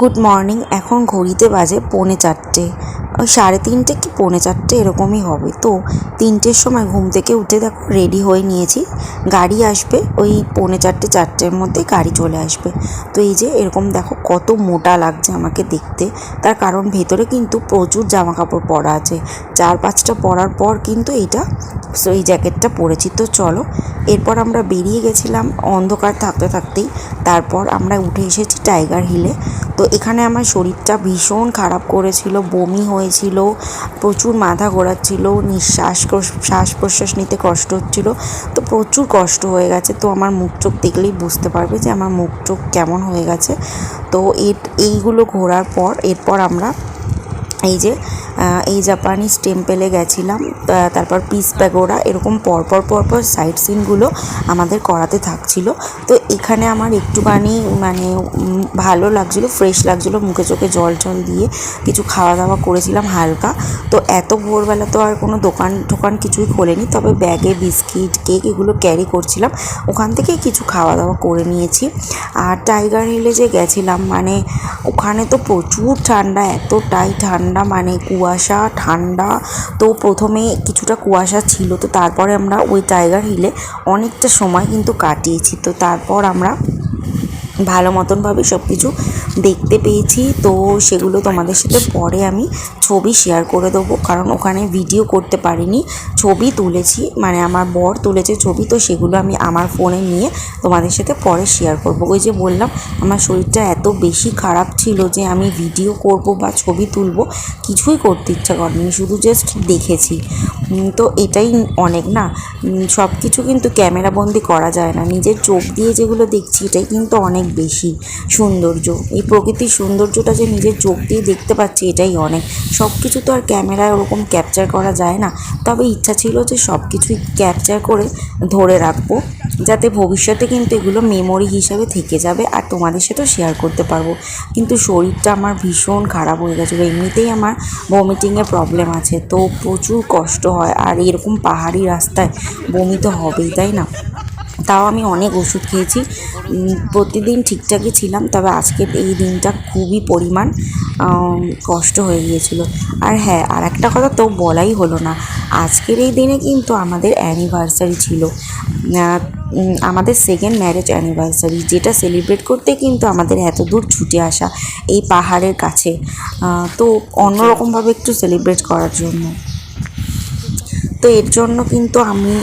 Good morning এখন ঘড়িতে বাজে পৌনে চারটে। ওই সাড়ে তিনটে কি পৌনে চারটে এরকমই হবে। তো তিনটের সময় ঘুম থেকে উঠে দেখো রেডি হয়ে নিয়েছি। গাড়ি আসবে, ওই পৌনে চারটে, চারটের মধ্যে গাড়ি চলে আসবে। তো এই যে এরকম দেখো কত মোটা লাগছে আমাকে দেখতে। তার কারণ ভেতরে কিন্তু প্রচুর জামা কাপড় পরা আছে। চার পাঁচটা পরার পর কিন্তু এইটা সো এই জ্যাকেটটা পরেছি। তো চলো, এরপর আমরা বেরিয়ে গেছিলাম অন্ধকার থাকতে থাকতেই। তারপর আমরা উঠে এসেছি টাইগার হিলে তো এখানে আমার শরীরটা ভীষণ খারাপ করেছিল, বমি হয়েছিল, প্রচুর মাথা ঘোরাচ্ছিল, নিঃশ্বাস শ্বাস প্রশ্বাস নিতে কষ্ট হচ্ছিল, তো প্রচুর কষ্ট হয়ে গেছে। তো আমার মুখ চোখ দেখলেই বুঝতে পারবে যে আমার মুখ চোখ কেমন হয়ে গেছে। তো এইগুলো ঘোরার পর, এরপর আমরা এই যে এই জাপানিজ টেম্পেলে গেছিলাম। তারপর পিস প্যাগোড়া এরকম পরপর পরপর সাইট সিনগুলো আমাদের করাতে থাকছিল। তো এখানে আমার একটুখানি মানে ভালো লাগছিল ফ্রেশ লাগছিল, মুখে চোখে জল টল দিয়ে কিছু খাওয়া দাওয়া করেছিলাম হালকা। তো এত ভোরবেলা তো আর কোনো দোকান টোকান কিছুই খোলেনি, তবে ব্যাগে বিস্কিট কেক এগুলো ক্যারি করছিলাম। ওখান থেকেই কিছু খাওয়া দাওয়া করে নিয়েছি। আর টাইগার হিলে যে গেছিলাম মানে ওখানে তো প্রচুর ঠান্ডা, এতটাই ঠান্ডা মানে কুয়াশা, ঠান্ডা। তো প্রথমে কিছুটা কুয়াশা ছিল, তো তারপরে আমরা ওই টাইগার হিলে অনেকটা সময় কিন্তু কাটিয়েছি। তো তারপর আমরা ভালো মতনভাবে সব কিছু দেখতে পেয়েছি। তো সেগুলো তোমাদের সাথে পরে আমি ছবি শেয়ার করে দেবো। কারণ ওখানে ভিডিও করতে পারিনি, ছবি তুলেছি মানে আমার বর তুলেছে ছবি, তো সেগুলো আমি আমার ফোনে নিয়ে তোমাদের সাথে পরে শেয়ার করব। ওই যে বললাম, আমার শরীরটা এত বেশি খারাপ ছিল যে আমি ভিডিও করব বা ছবি তুলব, কিছুই করতে ইচ্ছা করেনি, শুধু জাস্ট দেখেছি। তো এটাই অনেক না? সব কিছু কিন্তু ক্যামেরাবন্দি করা যায় না। নিজের চোখ দিয়ে যেগুলো দেখছি, এটাই কিন্তু অনেক বেশি সৌন্দর্য। এই প্রকৃতির সৌন্দর্যটা যে নিজের চোখ দিয়ে দেখতে পাচ্ছি এটাই অনেক। সব কিছু তো আর ক্যামেরায় ওরকম ক্যাপচার করা যায় না। তবে ইচ্ছা ছিল যে সব কিছুই ক্যাপচার করে ধরে রাখব, যাতে ভবিষ্যতে কিন্তু এগুলো মেমোরি হিসাবে থেকে যাবে আর তোমাদের সাথেও শেয়ার করতে পারব। কিন্তু শরীরটা আমার ভীষণ খারাপ হয়ে গেছিল। এমনিতেই আমার ভমিটিংয়ের প্রবলেম আছে। তো প্রচুর কষ্ট হয়। আর এরকম পাহাড়ি রাস্তায় বমি তো হবেই, তাই না? তাও আমি অনেক ওষুধ খেয়েছি। প্রতিদিন ঠিকঠাকই ছিলাম, তবে আজকের এই দিনটা খুবই পরিমাণ কষ্ট হয়ে গিয়েছিল। আর হ্যাঁ আর একটা কথা তো বলাই হলো না, আজকের এই দিনে কিন্তু আমাদের অ্যানিভার্সারি ছিল। আমাদের সেকেন্ড ম্যারেজ অ্যানিভার্সারি যেটা সেলিব্রেট করতে কিন্তু আমাদের এত দূর ছুটে আসা এই পাহাড়ের কাছে তো অন্যরকমভাবে একটু সেলিব্রেট করার জন্য। তো এর জন্য কিন্তু আমি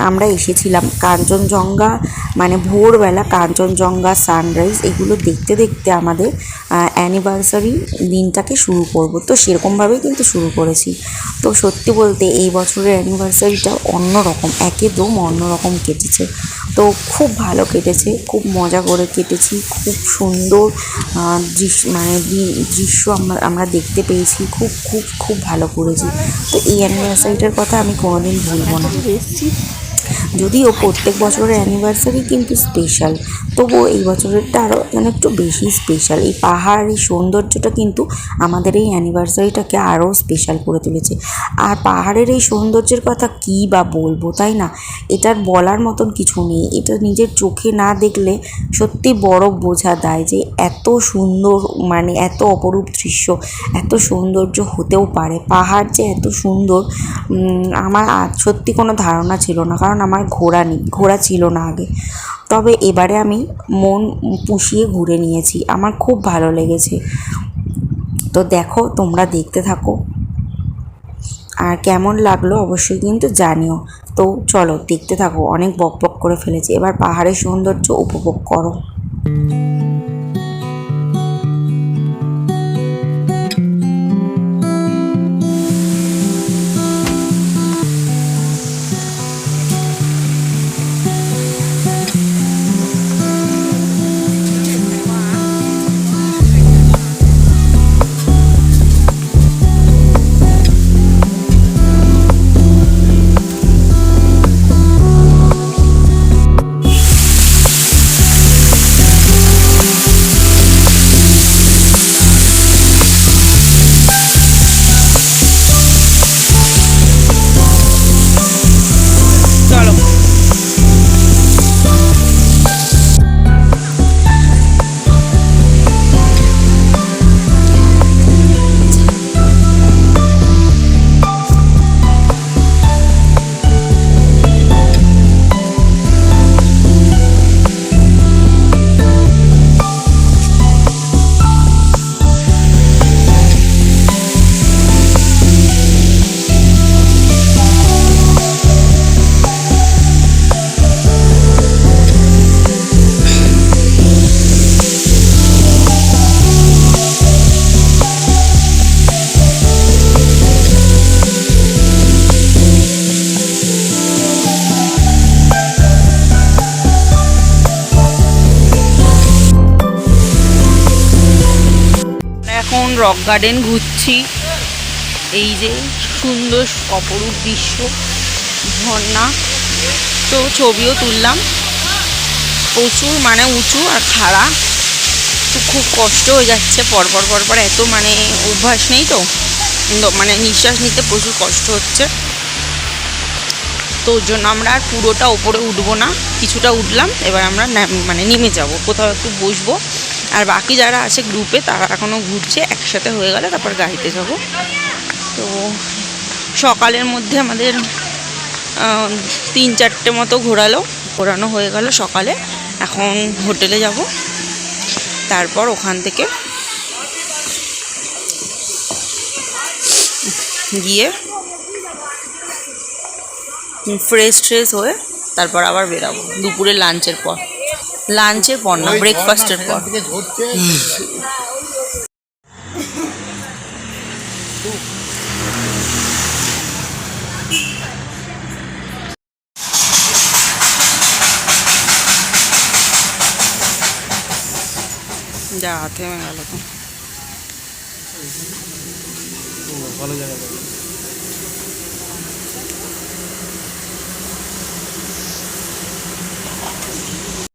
আমরা এসেছিলাম কাঞ্চনজঙ্ঘা মানে ভোরবেলা কাঞ্চনজঙ্ঘা সানরাইজ এগুলো দেখতে দেখতে আমাদের অ্যানিভার্সারি দিনটাকে শুরু করব। তো সেরকমভাবেই কিন্তু শুরু করেছি। তো সত্যি বলতে এই বছরের অ্যানিভার্সারিটা অন্যরকম, একদম অন্যরকম কেটেছে। তো খুব ভালো কেটেছে, খুব মজা করে কেটেছি, খুব সুন্দর দৃশ্য মানে দৃশ্য আমরা আমরা দেখতে পেয়েছি, খুব খুব খুব ভালো করেছি। তো এই অ্যানিভার্সারিটার কথা আমি কোনোদিন ভুলবো না। যদিও প্রত্যেক বছরের অ্যানিভার্সারি কিন্তু স্পেশাল তবুও এই বছরেরটা আরও যেন একটু বেশি স্পেশাল এই পাহাড়, এই সৌন্দর্যটা কিন্তু আমাদের এই অ্যানিভার্সারিটাকে আরও স্পেশাল করে তুলেছে। আর পাহাড়ের এই সৌন্দর্যের কথা কী বা বলব, তাই না? এটার বলার মতন কিছু নেই। এটা নিজের চোখে না দেখলে সত্যি বড় বোঝা দেয় যে এত সুন্দর মানে এত অপরূপ দৃশ্য, এত সৌন্দর্য হতেও পারে। পাহাড় যে এত সুন্দর আমার সত্যি কোনো ধারণা ছিল না। কারণ আমার ঘোরা নেই ঘোরা ছিল না আগে। তবে এবারে আমি মন পুষিয়ে ঘুরে নিয়েছি। আমার খুব ভালো লেগেছে। তো দেখো, তোমরা দেখতে থাকো। আর কেমন লাগল অবশ্যই কিন্তু জানিও। তো চলো, দেখতে থাকো। অনেক বক বক করে ফেলেছি। এবার পাহাড়ের সৌন্দর্য উপভোগ করো। রক গার্ডেন ঘুরছি। এই যে সুন্দর অপরূপ দৃশ্য, ঝর্ণা। তো ছবিও তুললাম। প্রচুর মানে উঁচু আর খাড়া। তো খুব কষ্ট হয়ে যাচ্ছে পরপর পরপর এত মানে অভ্যাস নেই তো? মানে নিঃশ্বাস নিতে প্রচুর কষ্ট হচ্ছে। তো ওর জন্য আমরা আর পুরোটা ওপরে উঠবো না। কিছুটা উঠলাম, এবার আমরা মানে নেমে যাব। কোথাও একটু বসবো। আর বাকি যারা আছে গ্রুপে তারা এখনও ঘুরছে, একসাথে হয়ে গেলে তারপর গাড়িতে যাব। তো সকালের মধ্যে আমাদের তিন চারটে মতো ঘোরালো। ঘোরানো হয়ে গেল সকালে। এখন হোটেলে যাব। তারপর ওখান থেকে গিয়ে ফ্রেশ ট্রেশ হয়ে তারপর আবার বেরাবো। দুপুরে লাঞ্চের পর। লাঞ্চের পর না ব্রেকফাস্টের পর যা থেমে গেল তো। ভালো জায়গা।